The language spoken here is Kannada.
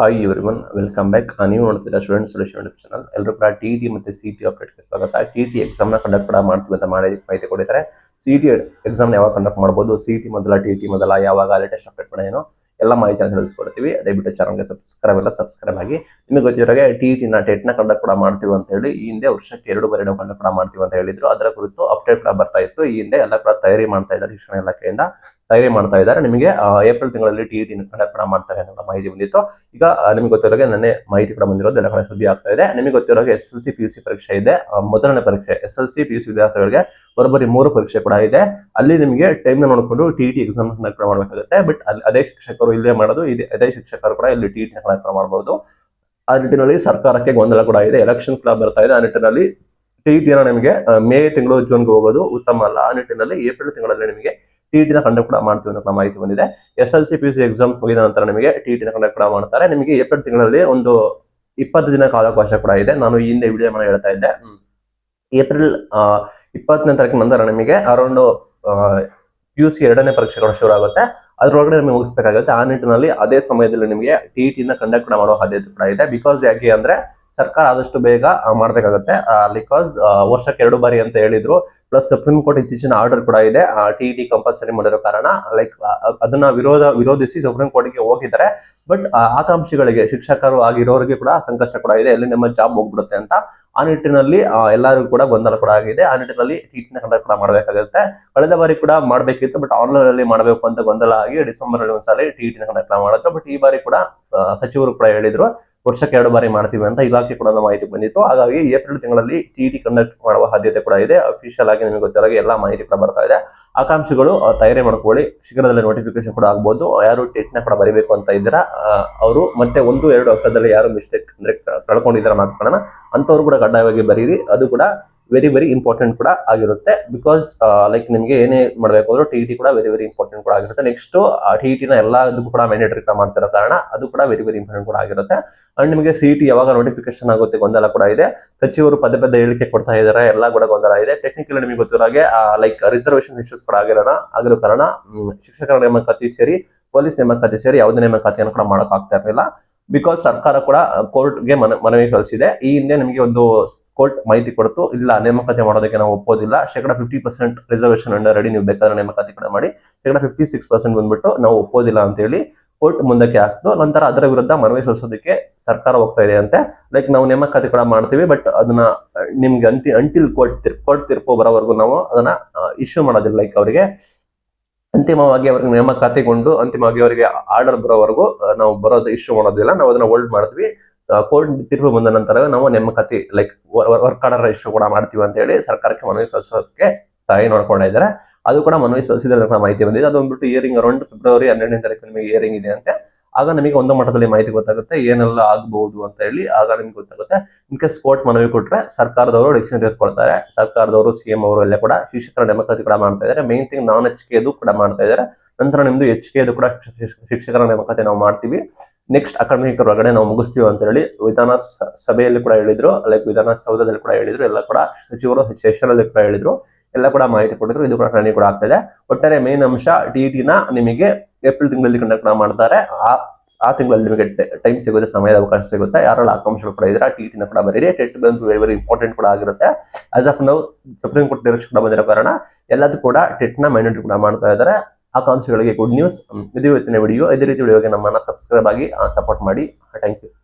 ಹಾಯ್ ಇವರಿವನ್ ವೆಲ್ಕಮ್ ಬ್ಯಾಕ್ ನೀವು ನೋಡ್ತೀರಾ ಸ್ಟೂಡೆಂಟ್ ಸೊಲ್ಯೂಷನ್ ಚಾನಲ್ ಎಲ್ಲರೂ ಕೂಡ ಟಿ ಟಿ ಮತ್ತೆ ಸಿ ಟಿ ಅಪ್ಡೇಟ್ಗೆ ಸ್ವಾಗತ. ಟಿ ಟಿ ಎಕ್ಸಾಮ್ನ ಕಂಡಕ್ಟ್ ಕೂಡ ಮಾಡ್ತೀವಿ ಅಂತ ಮಾಡಿ ಮಾಹಿತಿ ಕೊಟ್ಟಿದ್ದಾರೆ. ಸಿ ಟಿ ಎಕ್ಸಾಮ್ನ ಯಾವಾಗ ಕಂಡಕ್ಟ್ ಮಾಡ್ಬೋದು ಸಿ ಟಿ ಮೊದಲ ಟಿ ಟಿ ಮೊದಲ, ಯಾವಾಗ ಲೇಟೆಸ್ಟ್ ಅಪ್ಡೇಟ್ ಕೂಡ ಏನೋ, ಎಲ್ಲ ಮಾಹಿತಿಯನ್ನು ತಿಳಿಸ್ಕೊಡ್ತೀವಿ. ದಯವಿಟ್ಟು ಚಾನಲ್ಗೆ ಸಬ್ಸ್ಕ್ರೈಬ್ ಎಲ್ಲ ಸಬ್ಸ್ಕ್ರೈಬ್ ಆಗಿ ನಿಮಗೆ ಗೊತ್ತಿರೋಗೆ ಟಿ ಟಿನ ಟೆಟ್ನ ಕಂಡಕ್ಟ್ ಕೂಡ ಮಾಡ್ತೀವಿ ಅಂತ ಹೇಳಿ ಈ ಹಿಂದೆ ವರ್ಷಕ್ಕೆ ಎರಡು ಬಾರಿ ನಾವು ಕಂಡಕ್ಟ್ ಕೂಡ ಮಾಡ್ತೀವಿ ಅಂತ ಹೇಳಿದ್ರು. ಅದರ ಕುರಿತು ಅಪ್ಡೇಟ್ ಕೂಡ ಬರ್ತಾ ಇತ್ತು. ಈ ಹಿಂದೆ ಎಲ್ಲ ಕೂಡ ತಯಾರಿ ಮಾಡ್ತಾ ಇದ್ದಾರೆ ಶಿಕ್ಷಣ ಇಲಾಖೆಯಿಂದ. ತಯಾರಿ ಮಾಡ್ತಾ ಇದ್ದಾರೆ. ನಿಮಗೆ ಏಪ್ರಿಲ್ ತಿಂಗಳಲ್ಲಿ ಟಿ ಟಿ ಕಂಡಕ್ಟ್ ಕೂಡ ಮಾಡ್ತಾರೆ ಅಂತ ಮಾಹಿತಿ ಬಂದಿತ್ತು. ಈಗ ನಿಮಗೆ ಗೊತ್ತಿರೋಗೆ ನನ್ನೇ ಮಾಹಿತಿ ಕೂಡ ಬಂದಿರೋದು. ಎಲ್ಲ ಕಡೆ ಸುದ್ದಿ ಆಗ್ತಾ ಇದೆ. ನಿಮಗೆ ಗೊತ್ತಿರೋಗೆ S L C P U C ಪರೀಕ್ಷೆ ಇದೆ. ಮೊದಲನೇ ಪರೀಕ್ಷೆ, S L C P U C ವಿದ್ಯಾರ್ಥಿಗಳಿಗೆ ಬರೋಬ್ಬರಿ ಮೂರು ಪರೀಕ್ಷೆ ಕೂಡ ಇದೆ. ಅಲ್ಲಿ ನಿಮಗೆ ಟೈಮ್ ನೋಡಿಕೊಂಡು ಟಿ ಟಿ ಎಕ್ಸಾಮ್ ಕಂಡಕ್ಟ್ ಮಾಡಬೇಕಾಗುತ್ತೆ. ಬಟ್ ಅದೇ ಶಿಕ್ಷಕರು ಇಲ್ಲೇ ಮಾಡೋದು, ಇದೆ, ಅದೇ ಶಿಕ್ಷಕರು ಕೂಡ ಇಲ್ಲಿ ಟಿ ಟಿ ಕಂಡಕ್ಟ್ ಮಾಡಬಹುದು ಆ ನಿಟ್ಟಿನಲ್ಲಿ ಸರ್ಕಾರಕ್ಕೆ ಗೊಂದಲ ಕೂಡ ಇದೆ. ಎಲೆಕ್ಷನ್ ಕೂಡ ಬರ್ತಾ ಇದೆ. ಆ ನಿಟ್ಟಿನಲ್ಲಿ ಟಿ ಟಿನ ನಿಮಗೆ ಮೇ ತಿಂಗಳು ಜೂನ್ಗೆ ಹೋಗೋದು ಉತ್ತಮ ಅಲ್ಲ. ಆ ನಿಟ್ಟಿನಲ್ಲಿ ಏಪ್ರಿಲ್ ತಿಂಗಳಲ್ಲಿ ನಿಮಗೆ ಟಿ ಟಿನ ಕಂಡಕ್ಟ್ ಕೂಡ ಮಾಡ್ತೀವಿ ಅನ್ನೋ ಮಾಹಿತಿ ಬಂದಿದೆ. S L C P U C exam ಮುಗಿದ ನಂತರ ನಿಮಗೆ ಟಿ ಟಿನ ಕಂಡಕ್ಟ್ ಕೂಡ ಮಾಡ್ತಾರೆ. ನಿಮಗೆ ಏಪ್ರಿಲ್ ತಿಂಗಳಲ್ಲಿ ಒಂದು ಇಪ್ಪತ್ತು ದಿನ ಕಾಲಾವಕಾಶ ಕೂಡ ಇದೆ. ನಾನು ಈ ಹಿಂದೆ ವಿಡಿಯೋ ಮಾಡಿ ಹೇಳ್ತಾ ಇದ್ದೆ. ಏಪ್ರಿಲ್ ಇಪ್ಪತ್ತನೇ ತಾರೀಕಿನ ನಂತರ ನಿಮಗೆ ಅರೌಂಡ್ ಪಿ ಯು ಸಿ ಎರಡನೇ ಪರೀಕ್ಷೆಗಳು ಶುರು ಆಗುತ್ತೆ. ಅದರೊಳಗಡೆ ನಿಮಗೆ ಮುಗಿಸ್ಬೇಕಾಗುತ್ತೆ. ಆ ನಿಟ್ಟಿನಲ್ಲಿ ಅದೇ ಸಮಯದಲ್ಲಿ ನಿಮಗೆ ಟಿ ಟಿನ ಕಂಡಕ್ಟ್ ಕೂಡ ಮಾಡುವ ಸಾಧ್ಯತೆ ಕೂಡ ಇದೆ. ಬಿಕಾಸ್ ಯಾಕೆ ಅಂದ್ರೆ ಸರ್ಕಾರ ಆದಷ್ಟು ಬೇಗ ಮಾಡ್ಬೇಕಾಗುತ್ತೆ. ಬಿಕಾಸ್ ವರ್ಷಕ್ಕೆ ಎರಡು ಬಾರಿ ಅಂತ ಹೇಳಿದ್ರು. ಪ್ಲಸ್ ಸುಪ್ರೀಂ ಕೋರ್ಟ್ ಇತ್ತೀಚಿನ ಆರ್ಡರ್ ಕೂಡ ಇದೆ. ಟಿ ಟಿ ಕಂಪಲ್ಸರಿ ಮಾಡಿರೋ ಕಾರಣ ಲೈಕ್ ಅದನ್ನ ವಿರೋಧ, ವಿರೋಧಿಸಿ ಸುಪ್ರೀಂ ಕೋರ್ಟ್ಗೆ ಹೋಗಿದ್ದಾರೆ. ಬಟ್ ಆಕಾಂಕ್ಷಿಗಳಿಗೆ, ಶಿಕ್ಷಕರು ಆಗಿರೋರಿಗೆ ಕೂಡ ಸಂಕಷ್ಟ ಕೂಡ ಇದೆ. ಎಲ್ಲಿ ನಿಮ್ಮ ಜಾಬ್ ಹೋಗ್ಬಿಡುತ್ತೆ ಅಂತ. ಆ ನಿಟ್ಟಿನಲ್ಲಿ ಎಲ್ಲರಿಗೂ ಕೂಡ ಗೊಂದಲ ಕೂಡ ಆಗಿದೆ. ಆ ನಿಟ್ಟಿನಲ್ಲಿ ಟಿ ಟಿನ ಕಂಡಕ್ಟ್ ಕೂಡ ಮಾಡಬೇಕಾಗುತ್ತೆ. ಕಳೆದ ಬಾರಿ ಕೂಡ ಮಾಡಬೇಕಿತ್ತು. ಬಟ್ ಆನ್ಲೈನ್ ಅಲ್ಲಿ ಮಾಡಬೇಕು ಅಂತ ಗೊಂದಲ ಆಗಿ ಡಿಸೆಂಬರ್ ಅಲ್ಲಿ ಒಂದ್ಸಲಿ ಟಿ ಟಿನ ಕಂಡಕ್ಟ್ ಮಾಡಿದ್ರು. ಬಟ್ ಈ ಬಾರಿ ಕೂಡ ಸಚಿವರು ಕೂಡ ಹೇಳಿದ್ರು. ವರ್ಷಕ್ಕೆ ಎರಡು ಬಾರಿ ಮಾಡ್ತೀವಿ ಅಂತ ಇಲಾಖೆ ಕೂಡ ಮಾಹಿತಿ ಬಂದಿತ್ತು. ಹಾಗಾಗಿ ಏಪ್ರಿಲ್ ತಿಂಗಳಲ್ಲಿ ಟಿ ಟಿ ಕಂಡಕ್ಟ್ ಮಾಡುವ ಸಾಧ್ಯತೆ ಕೂಡ ಇದೆ. ಅಫಿಷಿಯಲ್ ಆಗಿ ನಿಮಗೆ ಗೊತ್ತಿರೋ ಎಲ್ಲ ಮಾಹಿತಿ ಕೂಡ ಬರ್ತಾ ಇದೆ. ಆಕಾಂಕ್ಷಿಗಳು ತಯಾರಿ ಮಾಡ್ಕೊಳ್ಳಿ. ಶೀಘ್ರದಲ್ಲೇ ನೋಟಿಫಿಕೇಶನ್ ಕೂಡ ಆಗ್ಬೋದು. ಯಾರು ಟೆಟ್ನ ಕೂಡ ಬರೀಬೇಕು ಅಂತ ಇದ್ದೀರಾ ಅವರು ಮತ್ತೆ ಒಂದು, ಎರಡು ಅಕ್ಷರದಲ್ಲಿ ಯಾರು ಮಿಸ್ಟೇಕ್ ಅಂದ್ರೆ ಕಳ್ಕೊಂಡಿದ್ದಾರೆ ಮಾರ್ಕ್ಸ್ಗಳನ್ನ ಅಂತವ್ರು ಕೂಡ ಕಡ್ಡಾಯವಾಗಿ ಬರೀರಿ. ಅದು ಕೂಡ ವೆರಿ ವೆರಿ ಇಂಪಾರ್ಟೆಂಟ್ ಕೂಡ ಆಗಿರುತ್ತೆ. ಬಿಕಾಸ್ ಲೈಕ್ ನಿಮಗೆ ಏನೇ ಮಾಡಬೇಕು ಅಂದ್ರೆ ಟಿ ಟಿ ಕೂಡ ವೆರಿ ವೆರಿ ಇಂಪಾರ್ಟೆಂಟ್ ಕೂಡ ಆಗಿರುತ್ತೆ. ನೆಕ್ಸ್ಟ್ ಟಿ ಟಿನ ಎಲ್ಲದಕ್ಕೂ ಕೂಡ ಮ್ಯಾಂಡೇಟರಿ ಕೂಡ ಮಾಡ್ತಿರೋ ಕಾರಣ ಅದು ಕೂಡ ವೆರಿ ವೆರಿ ಇಂಪಾರ್ಟೆಂಟ್ ಕೂಡ ಆಗಿರುತ್ತೆ. ಅಂಡ್ ನಿಮಗೆ ಸಿ ಟಿ ಯಾವಾಗ ನೋಟಿಫಿಕೇಶನ್ ಆಗುತ್ತೆ ಗೊಂದಲ ಕೂಡ ಇದೆ. ಸಚಿವರು ಪದೇ ಪದ ಹೇಳಿಕೆ ಕೊಡ್ತಾ ಇದ್ದಾರೆ. ಎಲ್ಲ ಕೂಡ ಗೊಂದಲ ಇದೆ. ಟೆಕ್ನಿಕಲಿ ನಿಮಗೆ ಗೊತ್ತಿರೋ ಹಾಗೆ ಲೈಕ್ ರಿಸರ್ವೇಶನ್ ಇಶ್ಯೂಸ್ ಕೂಡ ಆಗಿರೋಣ, ಆಗಿರೋ ಕಾರಣ ಶಿಕ್ಷಕರ ನೇಮಕಾತಿ ಸೇರಿ ಪೊಲೀಸ್ ನೇಮಕಾತಿ ಸೇರಿ ಯಾವುದೇ ನೇಮಕಾತಿಯನ್ನು ಕೂಡ ಮಾಡೋಕ್ಕಾಗ್ತಾ ಇರಲಿಲ್ಲ. ಬಿಕಾಸ್ ಸರ್ಕಾರ ಕೂಡ ಕೋರ್ಟ್ಗೆ ಮನ, ಮನವಿ ಸಲ್ಲಿಸಿದೆ. ಈ ಹಿಂದೆ ನಿಮಗೆ ಒಂದು ಕೋರ್ಟ್ ಮಾಹಿತಿ ಕೊಡ್ತು. ಇಲ್ಲ, ನೇಮಕಾತಿ ಮಾಡೋದಕ್ಕೆ ನಾವು ಒಪ್ಪೋದಿಲ್ಲ. ಶೇಕಡ fifty percent reservation under ready ನೀವು ಬೇಕಾದ್ರೆ ನೇಮಕಾತಿ ಕೂಡ ಮಾಡಿ. ಶೇಕಡ ಫಿಫ್ಟಿ ಸಿಕ್ಸ್ ಪರ್ಸೆಂಟ್ ಬಂದ್ಬಿಟ್ಟು ನಾವು ಒಪ್ಪೋದಿಲ್ಲ ಅಂತ ಹೇಳಿ ಕೋರ್ಟ್ ಮುಂದಕ್ಕೆ ಹಾಕ್ತು. ನಂತರ ಅದರ ವಿರುದ್ಧ ಮನವಿ ಸಲ್ಲಿಸೋದಕ್ಕೆ ಸರ್ಕಾರ ಹೋಗ್ತಾ ಇದೆ ಅಂತೆ. ಲೈಕ್ ನಾವು ನೇಮಕಾತಿ ಕೂಡ ಮಾಡ್ತೀವಿ ಬಟ್ ಅದನ್ನ, ನಿಮ್ಗೆ ಅಂಟಿ ಅಂಟಿಲ್ ಕೋರ್ಟ್ ಕೋರ್ಟ್ ತೀರ್ಪು ಬರೋವರೆಗೂ ನಾವು ಅದನ್ನ ಇಶ್ಯೂ ಮಾಡೋದಿಲ್ಲ. ಲೈಕ್ ಅವರಿಗೆ ಅಂತಿಮವಾಗಿ ಅವ್ರಿಗೆ ನೇಮಕಾತಿಗೊಂಡು ಅಂತಿಮವಾಗಿ ಅವರಿಗೆ ಆರ್ಡರ್ ಬರೋವರೆಗೂ ನಾವು ಬರೋದು ಇಶ್ಯೂ ಮಾಡೋದಿಲ್ಲ. ನಾವು ಅದನ್ನ ಹೋಲ್ಡ್ ಮಾಡ್ತೀವಿ. ಕೋರ್ಟ್ ತೀರ್ಪು ಬಂದ ನಂತರ ನಾವು ನೇಮಕಾತಿ ಲೈಕ್ ವರ್ಕ್ ಆರ್ಡರ್ ಇಶ್ಯೂ ಕೂಡ ಮಾಡ್ತೀವಿ ಅಂತ ಹೇಳಿ ಸರ್ಕಾರಕ್ಕೆ ಮನವಿ ಕಳಿಸೋದಕ್ಕೆ ತಾಯಿ ನೋಡ್ಕೊಂಡಿದ್ದಾರೆ ಅದು ಕೂಡ ಮನವಿ ಸಲ್ಲಿಸಿದ್ರೆ ಮಾಹಿತಿ ಬಂದಿದೆ. ಅದು ಬಂದ್ಬಿಟ್ಟು ಇಯರಿಂಗ್ ಅರೌಂಡ್ ಫೆಬ್ರವರಿ ಹನ್ನೆರಡನೇ ತಾರೀಕು ನಿಮಗೆ ಇಯರಿಂಗ್ ಇದೆ ಅಂತೆ ಆಗ ನಮಗೆ ಒಂದು ಮಟ್ಟದಲ್ಲಿ ಮಾಹಿತಿ ಗೊತ್ತಾಗುತ್ತೆ, ಏನೆಲ್ಲ ಆಗಬಹುದು ಅಂತ ಹೇಳಿ ಆಗ ನಿಮ್ಗೆ ಗೊತ್ತಾಗುತ್ತೆ. ಇನ್ ಕೇಸ್ ಮನವಿ ಕೊಟ್ರೆ ಸರ್ಕಾರದವರು ಡಿಸಿಷನ್ ತೆಗೆದುಕೊಳ್ತಾರೆ. ಸರ್ಕಾರದವರು ಸಿಎಂ ಅವರು ಎಲ್ಲ ಕೂಡ ಶಿಕ್ಷಕರ ನೇಮಕಾತಿ ಕೂಡ ಮಾಡ್ತಾ ಇದ್ದಾರೆ. ಮೇನ್ ಥಿಂಗ್ ನಾನ್ ಎಚ್ ಕೆದು ಕೂಡ ಮಾಡ್ತಾ ಇದ್ದಾರೆ. ನಂತರ ನಿಮ್ದು ಎಚ್ ಕೆದು ಕೂಡ ಶಿಕ್ಷಕರ ನೇಮಕಾತಿ ನಾವು ಮಾಡ್ತೀವಿ. ನೆಕ್ಸ್ಟ್ ಅಕಾಡೆಮಿಕ್ ಒಳಗಡೆ ನಾವು ಮುಗಿಸ್ತೀವಿ ಅಂತ ಹೇಳಿ ವಿಧಾನ ಸಭೆಯಲ್ಲಿ ಕೂಡ ಹೇಳಿದ್ರು ಲೈಕ್ ವಿಧಾನಸೌಧದಲ್ಲಿ ಕೂಡ ಹೇಳಿದ್ರು, ಎಲ್ಲ ಕೂಡ ಸಚಿವರು ಸೆಷನ್ ಅಲ್ಲಿ ಕೂಡ ಹೇಳಿದ್ರು, ಎಲ್ಲ ಕೂಡ ಮಾಹಿತಿ ಕೊಟ್ಟಿದ್ರು. ಇದು ಕೂಡ ಟ್ರೈನಿಂಗ್ ಕೂಡ ಆಗ್ತಾ ಇದೆ. ಒಟ್ಟಾರೆ ಮೇನ್ ಅಂಶ ಟಿ ನ ನಿಮಗೆ ಏಪ್ರಿಲ್ ತಿಂಗಳಲ್ಲಿ ಕಂಡಕ್ಟ್ ಮಾಡ್ತಾರೆ. ಆ ಆ ತಿಂಗಳಲ್ಲಿ ನಿಮಗೆ ಟೈಮ್ ಸಿಗುತ್ತೆ, ಸಮಯದ ಅವಕಾಶ ಸಿಗುತ್ತೆ. ಯಾರೆಲ್ಲ ಆಕಾಂಕ್ಷೆಗಳು ಕೂಡ ಇದ್ರೆ ಟಿ ಟಿನ ಕೂಡ ಬರೀರಿ. ಟೆಟ್ ಬಂದು ವೆರಿ ವೆರಿ ಇಂಪಾರ್ಟೆಂಟ್ ಕೂಡ ಆಗಿರುತ್ತೆ. As of now Supreme Court direction ಕೂಡ ಬಂದಿರೋ ಕಾರಣ ಎಲ್ಲದೂ ಕೂಡ ಟೆಟ್ನ ಮ್ಯಾಂಡೇಟರಿ ಕೂಡ ಮಾಡ್ತಾ ಇದ್ದಾರೆ. ಆಕಾಂಕ್ಷೆಗಳಿಗೆ ಗುಡ್ ನ್ಯೂಸ್ ಇದು ಇವತ್ತಿನ ವಿಡಿಯೋ ಇದೇ ರೀತಿ ವಿಡಿಯೋಗೆ ನಮ್ಮನ್ನ ಸಬ್ಸ್ಕ್ರೈಬ್ ಆಗಿ ಸಪೋರ್ಟ್ ಮಾಡಿ. Thank you